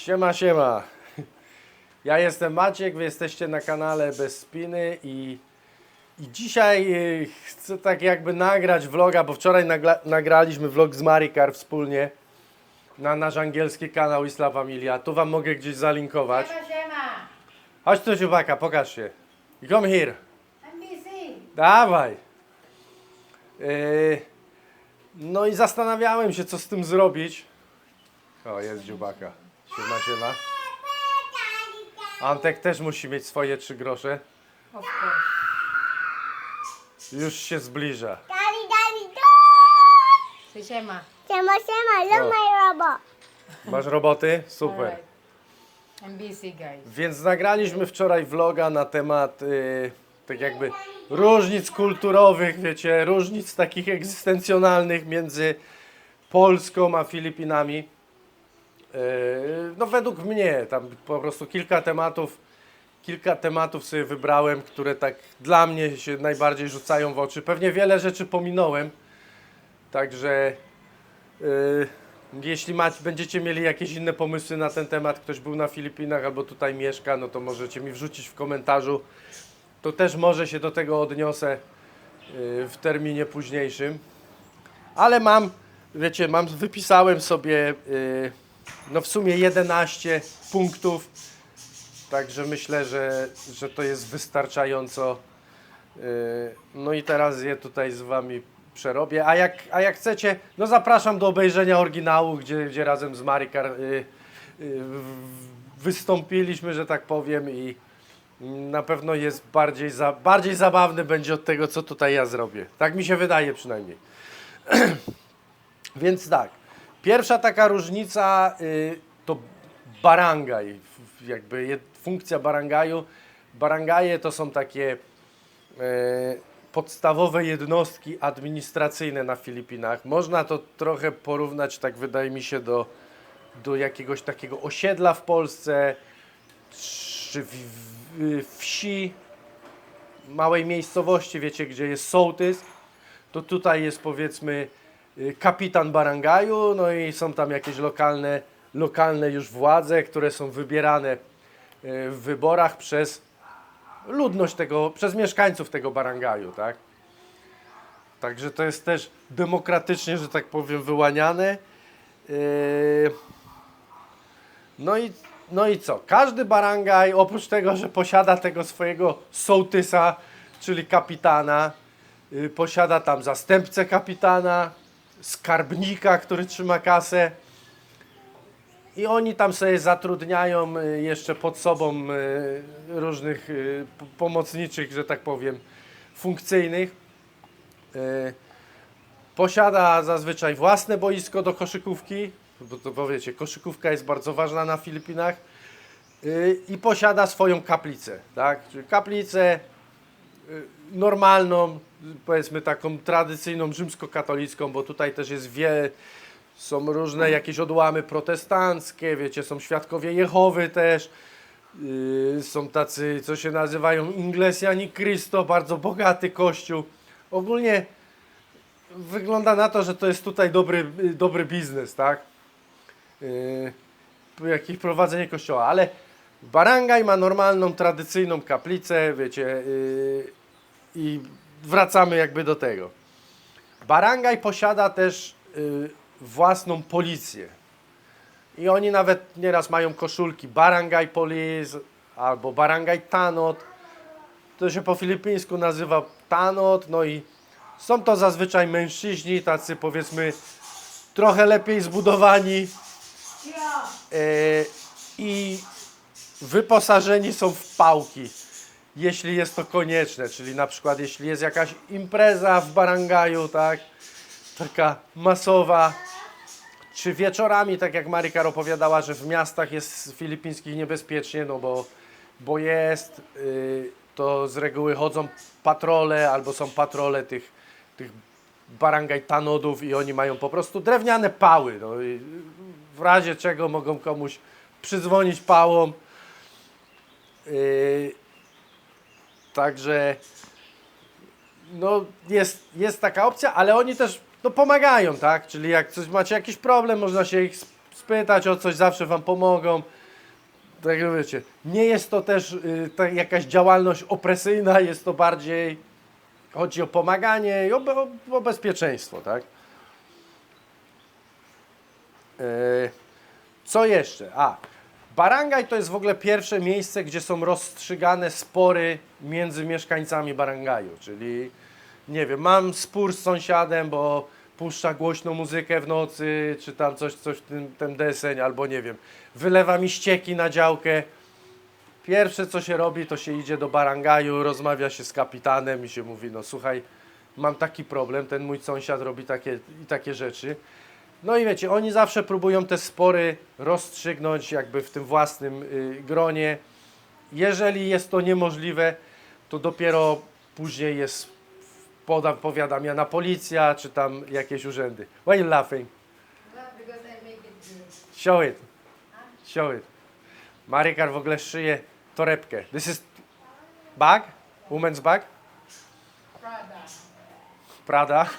Siema, siema. Ja jestem Maciek, wy jesteście na kanale Bez Spiny i, i dzisiaj y, chcę tak jakby nagrać vloga, bo wczoraj nagla, nagraliśmy vlog z Marikar wspólnie na nasz angielski kanał Isla Familia. Tu wam mogę gdzieś zalinkować. Siema, siema. Chodź tu, Ciubaka, pokaż się. Come here. I'm busy. Dawaj. Yy, no i zastanawiałem się, co z tym zrobić. O, jest dziubaka. Siema, siema. Antek też musi mieć swoje trzy grosze. Of course. Już się zbliża. Daddy, daddy, do. Say siema. Siema, siema, look Oh. my robot. Masz roboty? Super. Alright. I'm busy, guys. Więc nagraliśmy wczoraj vloga na temat y, tak jakby różnic kulturowych, wiecie, różnic takich egzystencjonalnych między Polską a Filipinami. Y, no według mnie tam po prostu kilka tematów, kilka tematów sobie wybrałem, które tak dla mnie się najbardziej rzucają w oczy. Pewnie wiele rzeczy pominąłem, także y, jeśli macie, będziecie mieli jakieś inne pomysły na ten temat, ktoś był na Filipinach albo tutaj mieszka, no to możecie mi wrzucić w komentarzu. To też może się do tego odniosę y, w terminie późniejszym. Ale mam, wiecie, mam, wypisałem sobie y, no w sumie 11 punktów, także myślę, że, że to jest wystarczająco. Y, No i teraz je tutaj z Wami przerobię. A jak, a jak chcecie, no zapraszam do obejrzenia oryginału, gdzie, gdzie razem z Marikar y, y, wystąpiliśmy, że tak powiem i na pewno jest bardziej, za, bardziej zabawny będzie od tego, co tutaj ja zrobię. Tak mi się wydaje przynajmniej. Więc tak, pierwsza taka różnica y, to barangaj, jakby funkcja barangaju. Barangaje to są takie e, podstawowe jednostki administracyjne na Filipinach. Można to trochę porównać, tak wydaje mi się, do, do jakiegoś takiego osiedla w Polsce, czy w, w, wsi, małej miejscowości, wiecie, gdzie jest sołtys, to tutaj jest powiedzmy y, kapitan barangaju, no i są tam jakieś lokalne, lokalne już władze, które są wybierane y, w wyborach przez ludność tego, przez mieszkańców tego barangaju, tak? Także to jest też demokratycznie, że tak powiem, wyłaniane. Yy, No i, no i co? Każdy barangaj, oprócz tego, że posiada tego swojego sołtysa, czyli kapitana, posiada tam zastępcę kapitana, skarbnika, który trzyma kasę. I oni tam sobie zatrudniają y, jeszcze pod sobą y, różnych y, pomocniczych, że tak powiem, funkcyjnych. Posiada zazwyczaj własne boisko do koszykówki, bo to bo wiecie, koszykówka jest bardzo ważna na Filipinach. I posiada swoją kaplicę, tak? Czyli kaplicę normalną, powiedzmy taką tradycyjną rzymskokatolicką, bo tutaj też jest wiele, są różne jakieś odłamy protestanckie, wiecie, są świadkowie Jehowy też, yy, są tacy, co się nazywają Inglesiani Cristo, bardzo bogaty kościół. Ogólnie wygląda na to, że to jest tutaj dobry, yy, dobry biznes, tak? Yy, jakieś prowadzenie kościoła, ale Barangaj ma normalną, tradycyjną kaplicę, wiecie, yy, i wracamy jakby do tego. Barangaj posiada też y, własną policję. I oni nawet nieraz mają koszulki Barangay Police albo Barangay Tanot. To się po filipińsku nazywa Tanot. No i są to zazwyczaj mężczyźni, tacy powiedzmy trochę lepiej zbudowani e, i wyposażeni są w pałki, jeśli jest to konieczne, czyli na przykład jeśli jest jakaś impreza w barangaju, tak, taka masowa, czy wieczorami, tak jak Marikar opowiadała, że w miastach jest filipińskich niebezpiecznie, no bo, bo jest, y, to z reguły chodzą patrole albo są patrole tych, tych barangaj tanodów i oni mają po prostu drewniane pały. No w razie czego mogą komuś przydzwonić pałą. Yy, także no jest, jest taka opcja, ale oni też no, pomagają, tak? Czyli jak coś macie jakiś problem, można się ich sp- spytać o coś, zawsze wam pomogą. Tak wiecie, nie jest to też y, tak jakaś działalność opresyjna, jest to bardziej, chodzi o pomaganie i o, o, o bezpieczeństwo, tak? E, Co jeszcze? A, Barangaj to jest w ogóle pierwsze miejsce, gdzie są rozstrzygane spory między mieszkańcami Barangaju, czyli nie wiem, mam spór z sąsiadem, bo puszcza głośną muzykę w nocy, czy tam coś, coś w tym, ten deseń, albo nie wiem, wylewa mi ścieki na działkę. Pierwsze co się robi, to się idzie do Barangaju, rozmawia się z kapitanem i się mówi, no słuchaj, mam taki problem, ten mój sąsiad robi takie i takie rzeczy. No i wiecie, oni zawsze próbują te spory rozstrzygnąć jakby w tym własnym y, gronie. Jeżeli jest to niemożliwe, to dopiero później jest poda, powiadamiana policja, czy tam jakieś urzędy. Why you laughing? Show it. Show it. Marikar w ogóle szyje torebkę. This is bag? Woman's bag? Prada. Prada.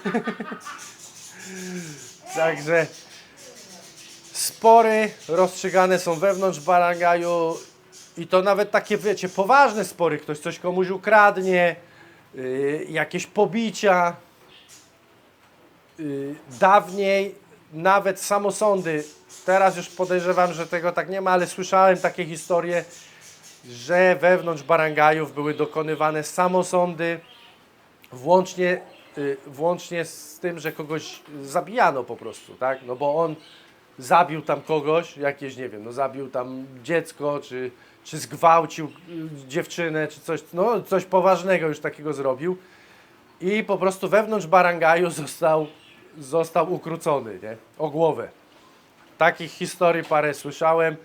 Także spory rozstrzygane są wewnątrz barangaju i to nawet takie, wiecie, poważne spory. Ktoś coś komuś ukradnie, yy, jakieś pobicia. Yy, dawniej nawet samosądy, teraz już podejrzewam, że tego tak nie ma, ale słyszałem takie historie, że wewnątrz barangajów były dokonywane samosądy, włącznie, włącznie z tym, że kogoś zabijano po prostu, tak? No bo on zabił tam kogoś, jakieś, nie wiem, no zabił tam dziecko, czy, czy zgwałcił y, dziewczynę, czy coś, no coś poważnego już takiego zrobił i po prostu wewnątrz barangaju został, został ukrócony, nie? O głowę. Takich historii parę słyszałem.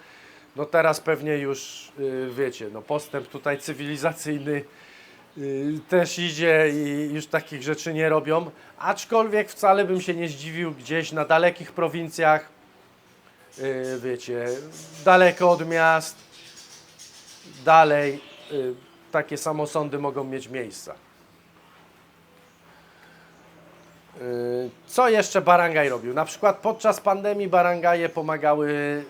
No teraz pewnie już, y, wiecie, no postęp tutaj cywilizacyjny y, też idzie i już takich rzeczy nie robią. Aczkolwiek wcale bym się nie zdziwił gdzieś na dalekich prowincjach, y, wiecie, daleko od miast, dalej y, takie samosądy mogą mieć miejsca. Y, Co jeszcze Barangaj robił? Na przykład podczas pandemii Barangaje pomagały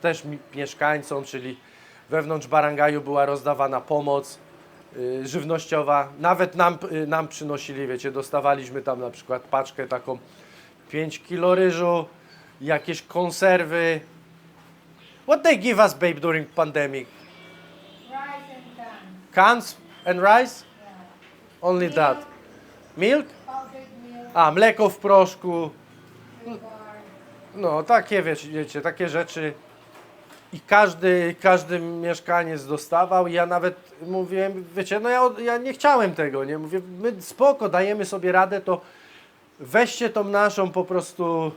też mi- mieszkańcom, czyli wewnątrz Barangaju była rozdawana pomoc y, żywnościowa. Nawet nam, y, nam przynosili, wiecie, dostawaliśmy tam na przykład paczkę taką 5 kilo ryżu, jakieś konserwy. What they give us, babe, during pandemic? Rice and tan. Cans and rice? Only that. Milk? Milk. A, mleko w proszku. No, takie wiecie, takie rzeczy. I każdy, każdy mieszkaniec dostawał. I ja nawet mówiłem, wiecie, no ja, ja nie chciałem tego, nie? Mówię, my spoko, dajemy sobie radę, to weźcie tą naszą po prostu,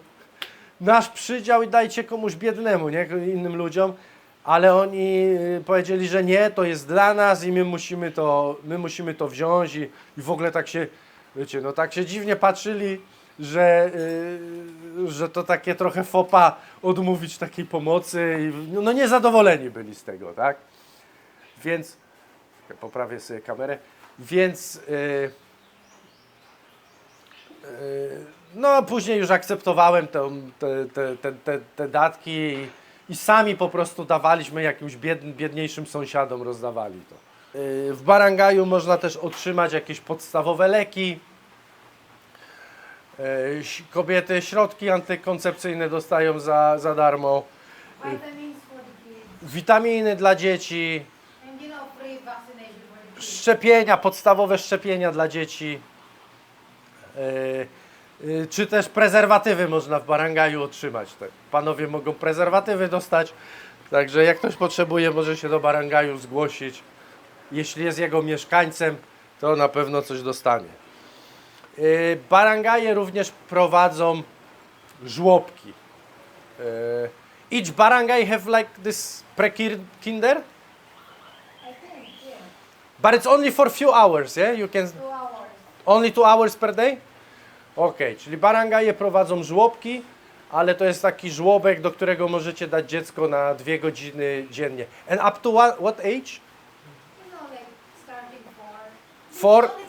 nasz przydział i dajcie komuś biednemu, nie? Innym ludziom. Ale oni y, powiedzieli, że nie, to jest dla nas i my musimy to, my musimy to wziąć i, i w ogóle tak się, wiecie, no tak się dziwnie patrzyli, że, y, że to takie trochę fopa odmówić takiej pomocy i no, no niezadowoleni byli z tego, tak? Więc, poprawię sobie kamerę, więc y, y, no później już akceptowałem te, te, te, te, te datki i, i sami po prostu dawaliśmy jakimś bied, biedniejszym sąsiadom, rozdawali to. W Barangaju można też otrzymać jakieś podstawowe leki. E, Kobiety środki antykoncepcyjne dostają za, za darmo. Witaminy dla dzieci, szczepienia, podstawowe szczepienia dla dzieci. E, e, Czy też prezerwatywy można w Barangaju otrzymać. Tak, Panowie mogą prezerwatywy dostać. Także jak ktoś potrzebuje, może się do Barangaju zgłosić. Jeśli jest jego mieszkańcem, to na pewno coś dostanie. E, Barangaje również prowadzą żłobki. Each barangay have like this pre-kinder, I think, yeah. but it's only for few hours, yeah? You can Two hours. only two hours per day? Okej, czyli barangaje prowadzą żłobki, ale to jest taki żłobek, do którego możecie dać dziecko na dwie godziny dziennie. And up to what, what age? You know, like starting. For, Only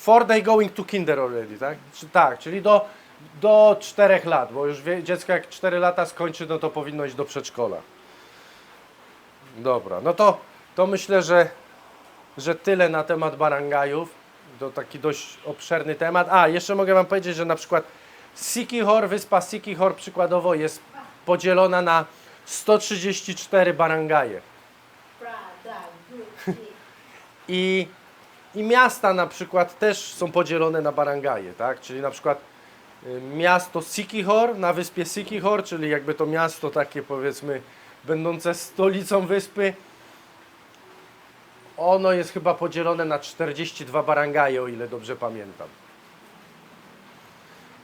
for they going to kinder already, tak? Czy, tak, czyli do Do 4 lat, bo już wie, dziecko jak 4 lata skończy, no to powinno iść do przedszkola. Dobra, no to, to myślę, że, że tyle na temat barangajów. To taki dość obszerny temat. A, jeszcze mogę Wam powiedzieć, że na przykład Sikihor, wyspa Sikihor przykładowo jest podzielona na 134 barangaje. I, I miasta na przykład też są podzielone na barangaje, tak? Czyli na przykład y, miasto Sikihor na wyspie Sikihor, czyli jakby to miasto takie powiedzmy będące stolicą wyspy. Ono jest chyba podzielone na 42 barangaje, o ile dobrze pamiętam.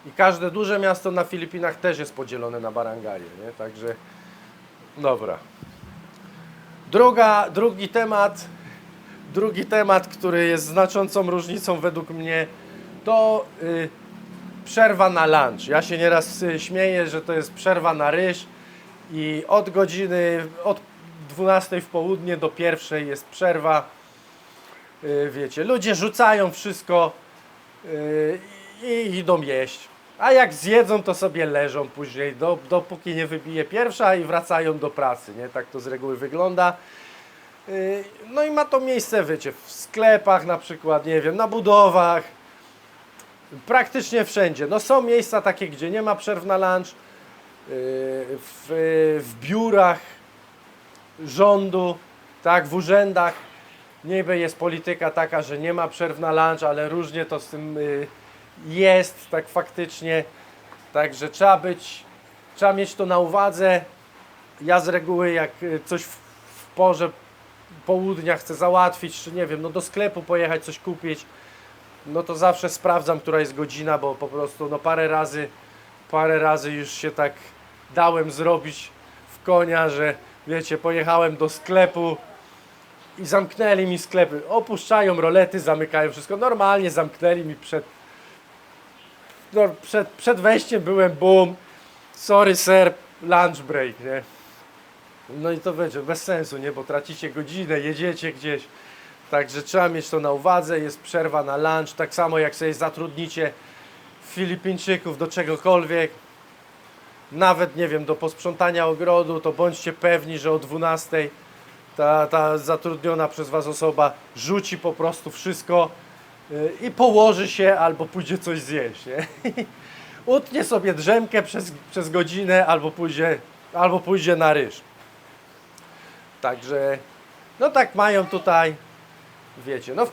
I każde duże miasto na Filipinach też jest podzielone na barangaje, nie? Także dobra. Druga, drugi temat, drugi temat, który jest znaczącą różnicą według mnie, to y, przerwa na lunch. Ja się nieraz y, śmieję, że to jest przerwa na ryż i od godziny, od 12 w południe do pierwszej jest przerwa. Y, wiecie, ludzie rzucają wszystko y, i idą jeść. A jak zjedzą, to sobie leżą później, do, dopóki nie wybije pierwsza i wracają do pracy, nie? Tak to z reguły wygląda. Yy, No i ma to miejsce, wiecie, w sklepach na przykład, nie wiem, na budowach, praktycznie wszędzie. No są miejsca takie, gdzie nie ma przerw na lunch, yy, w, w biurach rządu, tak, w urzędach. Niby jest polityka taka, że nie ma przerw na lunch, ale różnie to z tym yy, jest, tak faktycznie. Także trzeba być, trzeba mieć to na uwadze. Ja z reguły jak y, coś w, w porze południa chcę załatwić, czy nie wiem, no do sklepu pojechać, coś kupić, no to zawsze sprawdzam, która jest godzina, bo po prostu no parę razy, parę razy już się tak dałem zrobić w konia, że wiecie, pojechałem do sklepu i zamknęli mi sklepy. Opuszczają rolety, zamykają wszystko. Normalnie zamknęli mi przed, no, przed, przed wejściem byłem boom. Sorry sir, lunch break, nie? No i to będzie bez sensu, nie? Bo tracicie godzinę, jedziecie gdzieś. Także trzeba mieć to na uwadze. Jest przerwa na lunch. Tak samo jak sobie zatrudnicie Filipińczyków do czegokolwiek, nawet nie wiem, do posprzątania ogrodu, to bądźcie pewni, że o 12 ta, ta zatrudniona przez Was osoba rzuci po prostu wszystko y, i położy się albo pójdzie coś zjeść. Nie? Utnie sobie drzemkę przez, przez godzinę albo pójdzie, albo pójdzie na ryż. Także, no tak mają tutaj, wiecie, no.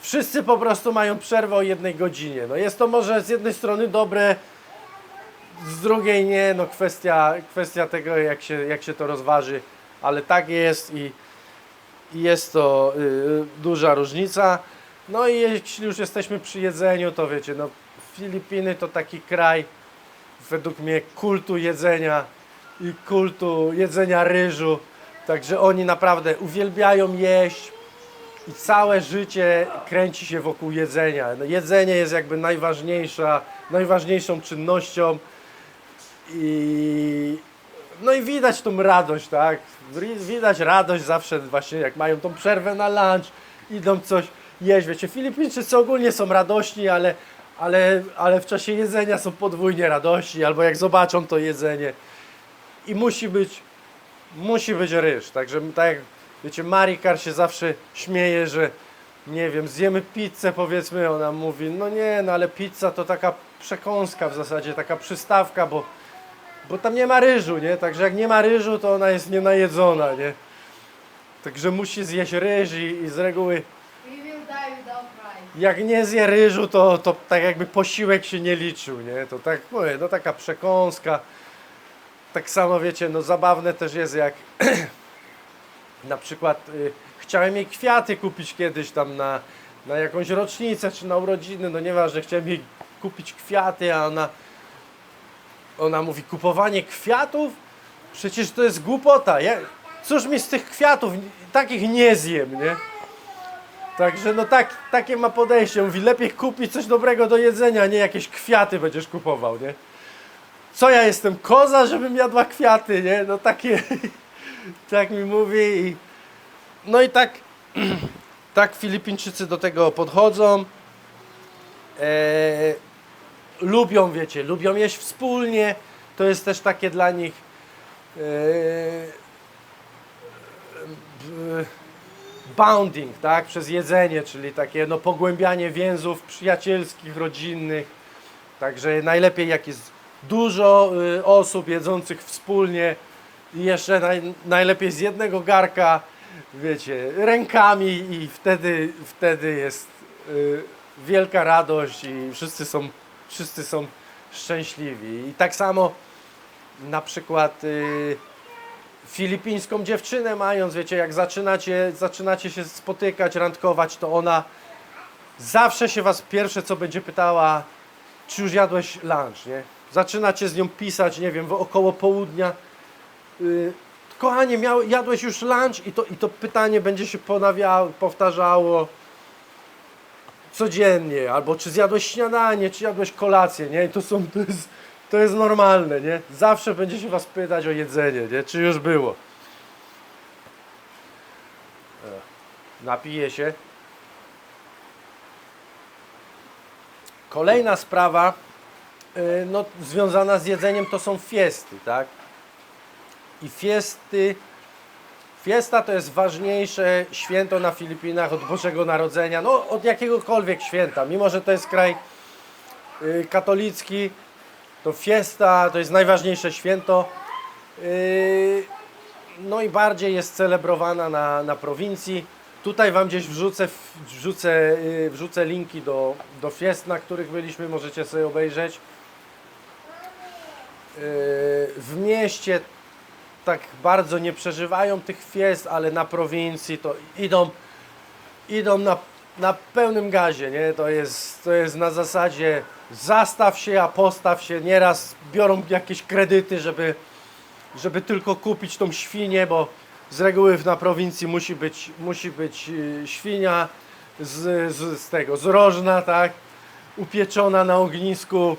Wszyscy po prostu mają przerwę o jednej godzinie. No jest to może z jednej strony dobre, z drugiej nie, no kwestia, kwestia tego jak się, jak się to rozważy, ale tak jest i, i jest to y, duża różnica. No i jeśli już jesteśmy przy jedzeniu, to wiecie, no Filipiny to taki kraj według mnie kultu jedzenia i kultu jedzenia ryżu. Także oni naprawdę uwielbiają jeść i całe życie kręci się wokół jedzenia. No, jedzenie jest jakby najważniejsza, najważniejszą czynnością i no i widać tą radość, tak? Wi- Widać radość zawsze właśnie jak mają tą przerwę na lunch, idą coś jeść. Wiecie, Filipińczycy ogólnie są radośni, ale, ale, ale w czasie jedzenia są podwójnie radości, albo jak zobaczą to jedzenie. I musi być, musi być ryż. Także tak jak wiecie, Marikar się zawsze śmieje, że nie wiem, zjemy pizzę powiedzmy, ona mówi, no nie, no ale pizza to taka przekąska w zasadzie, taka przystawka, bo bo tam nie ma ryżu, nie? Także jak nie ma ryżu, to ona jest nienajedzona, nie? Także musi zjeść ryż i, i z reguły jak nie zje ryżu, to, to tak jakby posiłek się nie liczył, nie? To tak mówię, no taka przekąska. Tak samo wiecie, no zabawne też jest jak na przykład y, chciałem jej kwiaty kupić kiedyś tam na, na jakąś rocznicę czy na urodziny, no nieważne, chciałem jej kupić kwiaty, a ona ona mówi, kupowanie kwiatów? Przecież to jest głupota. Ja, cóż mi z tych kwiatów, takich nie zjem, nie? Także no tak, takie ma podejście. Mówi, lepiej kupić coś dobrego do jedzenia, a nie jakieś kwiaty będziesz kupował, nie? Co ja jestem, koza, żebym jadła kwiaty, nie? No takie, tak mi mówi i... No i tak, tak Filipińczycy do tego podchodzą. E, lubią, wiecie, lubią jeść wspólnie. To jest też takie dla nich e, bounding, tak, przez jedzenie, czyli takie no, pogłębianie więzów przyjacielskich, rodzinnych. Także najlepiej jak jest dużo y, osób jedzących wspólnie jeszcze naj, najlepiej z jednego garka, wiecie, rękami i wtedy, wtedy jest y, wielka radość i wszyscy są, wszyscy są szczęśliwi. I tak samo na przykład y, filipińską dziewczynę mając, wiecie, jak zaczynacie, zaczynacie się spotykać, randkować, to ona zawsze się was pierwsze co będzie pytała, czy już jadłeś lunch, nie? Zaczynacie z nią pisać, nie wiem, około południa. Yy, kochanie, miał, jadłeś już lunch? I to, I to pytanie będzie się ponawiało, powtarzało codziennie. Albo czy zjadłeś śniadanie, czy jadłeś kolację, nie? I to są, to jest, to jest normalne, nie? Zawsze będzie się was pytać o jedzenie, nie? Czy już było. E, Napiję się. Kolejna sprawa, no, związana z jedzeniem, to są fiesty, tak? I fiesty, fiesta to jest ważniejsze święto na Filipinach od Bożego Narodzenia, no od jakiegokolwiek święta, mimo że to jest kraj y, katolicki, to fiesta to jest najważniejsze święto. Y, no i bardziej jest celebrowana na, na prowincji. Tutaj Wam gdzieś wrzucę, wrzucę, y, wrzucę linki do, do fiest, na których byliśmy, możecie sobie obejrzeć. Y, W mieście tak bardzo nie przeżywają tych fiest, ale na prowincji to idą, idą na, na pełnym gazie, nie? To jest, to jest na zasadzie zastaw się, a postaw się. Nieraz biorą jakieś kredyty, żeby, żeby tylko kupić tą świnię, bo z reguły na prowincji musi być, musi być y, świnia z, z, z tego, z rożna, tak? Upieczona na ognisku.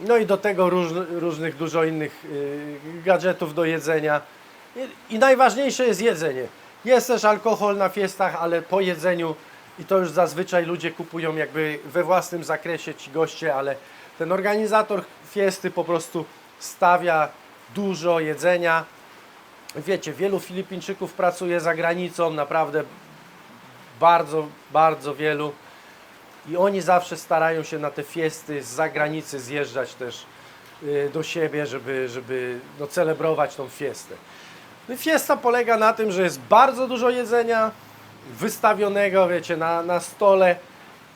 No i do tego róż, różnych dużo innych y, gadżetów do jedzenia. I, I najważniejsze jest jedzenie. Jest też alkohol na fiestach, ale po jedzeniu i to już zazwyczaj ludzie kupują jakby we własnym zakresie ci goście, ale ten organizator fiesty po prostu stawia dużo jedzenia. Wiecie, wielu Filipińczyków pracuje za granicą, naprawdę bardzo, bardzo wielu. I oni zawsze starają się na te fiesty z zagranicy zjeżdżać też y, do siebie, żeby, żeby no, celebrować tą fiestę. No fiesta polega na tym, że jest bardzo dużo jedzenia wystawionego, wiecie, na, na stole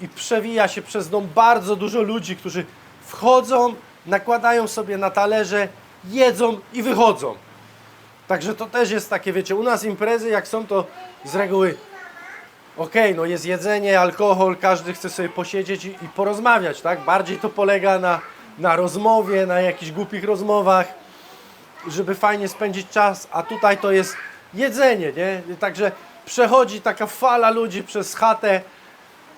i przewija się przez dom bardzo dużo ludzi, którzy wchodzą, nakładają sobie na talerze, jedzą i wychodzą. Także to też jest takie, wiecie, u nas imprezy jak są to z reguły okej, no jest jedzenie, alkohol, każdy chce sobie posiedzieć i, i porozmawiać, tak? Bardziej to polega na, na rozmowie, na jakichś głupich rozmowach, żeby fajnie spędzić czas, a tutaj to jest jedzenie, nie? Także przechodzi taka fala ludzi przez chatę,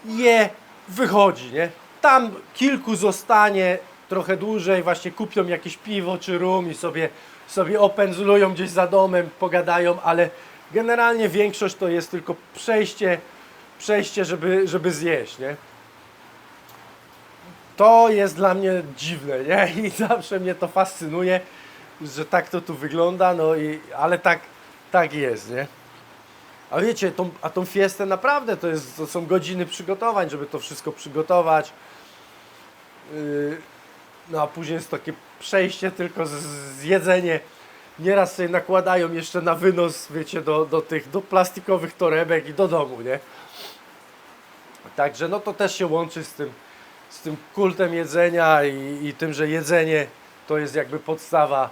je, wychodzi, nie? Tam kilku zostanie trochę dłużej, właśnie kupią jakieś piwo czy rum i sobie, sobie opędzlują gdzieś za domem, pogadają, ale generalnie większość to jest tylko przejście, przejście żeby, żeby zjeść, nie? To jest dla mnie dziwne, nie? I zawsze mnie to fascynuje, że tak to tu wygląda, no i, ale tak, tak jest, nie? A wiecie, tą, a tą fiestę naprawdę to, jest, to są godziny przygotowań, żeby to wszystko przygotować. Yy, no a później jest takie przejście tylko z, z jedzenie. Nieraz sobie nakładają jeszcze na wynos, wiecie, do, do tych do plastikowych torebek i do domu, nie? Także no to też się łączy z tym, z tym kultem jedzenia i, i tym, że jedzenie to jest jakby podstawa,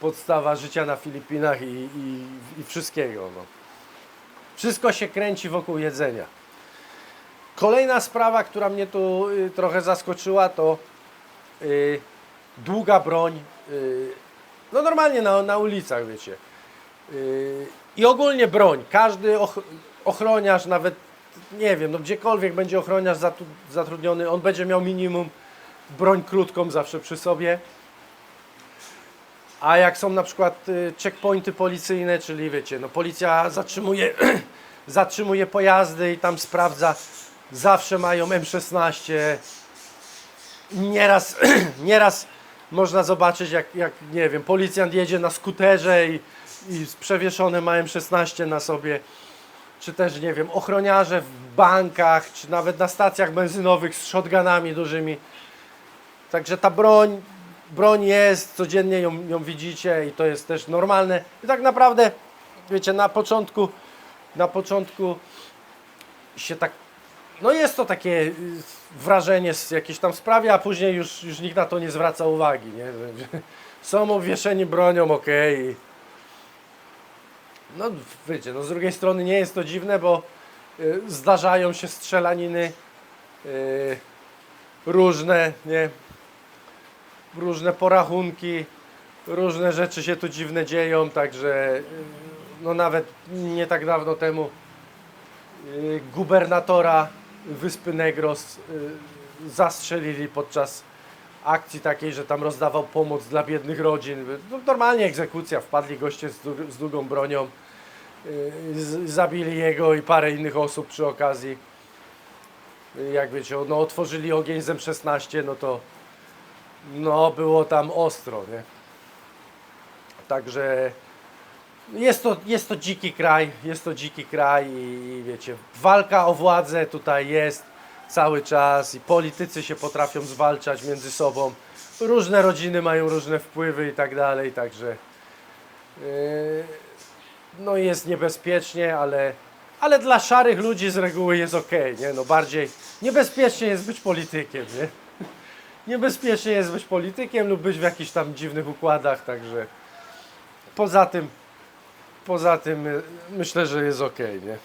podstawa życia na Filipinach i, i, i wszystkiego. No. Wszystko się kręci wokół jedzenia. Kolejna sprawa, która mnie tu y, trochę zaskoczyła, to y, długa broń. Y, no normalnie na, na ulicach, wiecie. Y, I ogólnie broń. Każdy och, ochroniarz, nawet nie wiem, no gdziekolwiek będzie ochroniarz zatru, zatrudniony, on będzie miał minimum broń krótką zawsze przy sobie. A jak są na przykład y, checkpointy policyjne, czyli wiecie, no policja zatrzymuje, zatrzymuje pojazdy i tam sprawdza, zawsze mają M16, nieraz, nieraz można zobaczyć, jak, jak nie wiem, policjant jedzie na skuterze i, i z przewieszonym małym 16 na sobie, czy też, nie wiem, ochroniarze w bankach, czy nawet na stacjach benzynowych z shotgunami dużymi. Także ta broń, broń jest, codziennie ją, ją widzicie i to jest też normalne. I tak naprawdę, wiecie, na początku, na początku się tak, no jest to takie y, wrażenie z jakiejś tam sprawie, a później już, już nikt na to nie zwraca uwagi, nie? Są obwieszeni bronią, okej. No wiecie, no z drugiej strony nie jest to dziwne, bo y, zdarzają się strzelaniny y, różne, nie? Różne porachunki, różne rzeczy się tu dziwne dzieją, także y, no nawet nie tak dawno temu y, gubernatora wyspy Negros y, zastrzelili podczas akcji takiej, że tam rozdawał pomoc dla biednych rodzin. No, normalnie egzekucja, wpadli goście z, dług- z długą bronią, y, zabili jego i parę innych osób przy okazji. Jak wiecie, no otworzyli ogień z M16, no to no było tam ostro, nie? Także jest to, jest to dziki kraj, jest to dziki kraj i, i wiecie, walka o władzę tutaj jest cały czas i politycy się potrafią zwalczać między sobą. Różne rodziny mają różne wpływy i tak dalej, także yy, no jest niebezpiecznie, ale, ale dla szarych ludzi z reguły jest ok, nie? No bardziej niebezpiecznie jest być politykiem, nie? Niebezpiecznie jest być politykiem lub być w jakichś tam dziwnych układach, także poza tym Poza tym y, myślę, że jest ok, nie?